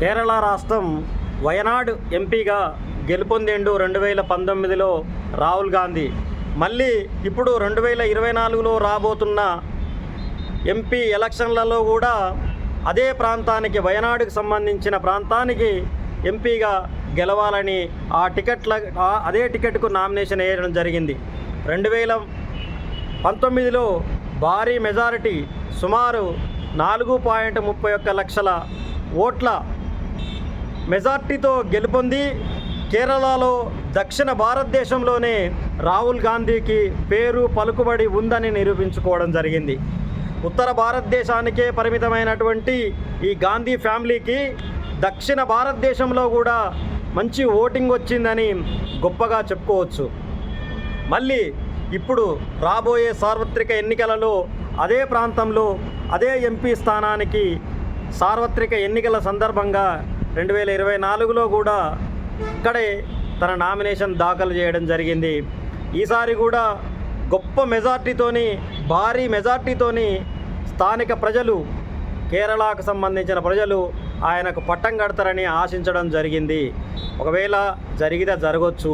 కేరళ రాష్ట్రం వయనాడ్ ఎంపీగా గెలుపొందిండు రెండు వేల పంతొమ్మిదిలో రాహుల్ గాంధీ. మళ్ళీ ఇప్పుడు రెండు వేల ఇరవై నాలుగులో రాబోతున్న ఎంపీ ఎలక్షన్లలో కూడా అదే ప్రాంతానికి వయనాడుకు సంబంధించిన ప్రాంతానికి ఎంపీగా గెలవాలని ఆ టికెట్ల అదే టికెట్కు నామినేషన్ వేయడం జరిగింది. రెండు వేల పంతొమ్మిదిలో భారీ మెజారిటీ సుమారు నాలుగు పాయింట్ ముప్పై ఒక్క లక్షల ఓట్ల మెజార్టీతో గెలుపొంది కేరళలో దక్షిణ భారతదేశంలోనే రాహుల్ గాంధీకి పేరు పలుకుబడి ఉందని నిరూపించుకోవడం జరిగింది. ఉత్తర భారతదేశానికే పరిమితమైనటువంటి ఈ గాంధీ ఫ్యామిలీకి దక్షిణ భారతదేశంలో కూడా మంచి ఓటింగ్ వచ్చిందని గొప్పగా చెప్పుకోవచ్చు. మళ్ళీ ఇప్పుడు రాబోయే సార్వత్రిక ఎన్నికలలో అదే ప్రాంతంలో అదే ఎంపీ స్థానానికి సార్వత్రిక ఎన్నికల సందర్భంగా రెండు వేల ఇరవై నాలుగులో కూడా ఇక్కడే తన నామినేషన్ దాఖలు చేయడం జరిగింది. ఈసారి కూడా గొప్ప మెజార్టీతోని భారీ మెజార్టీతోని స్థానిక ప్రజలు కేరళకు సంబంధించిన ప్రజలు ఆయనకు పట్టం కడతారని ఆశించడం జరిగింది. ఒకవేళ జరిగితే జరగవచ్చు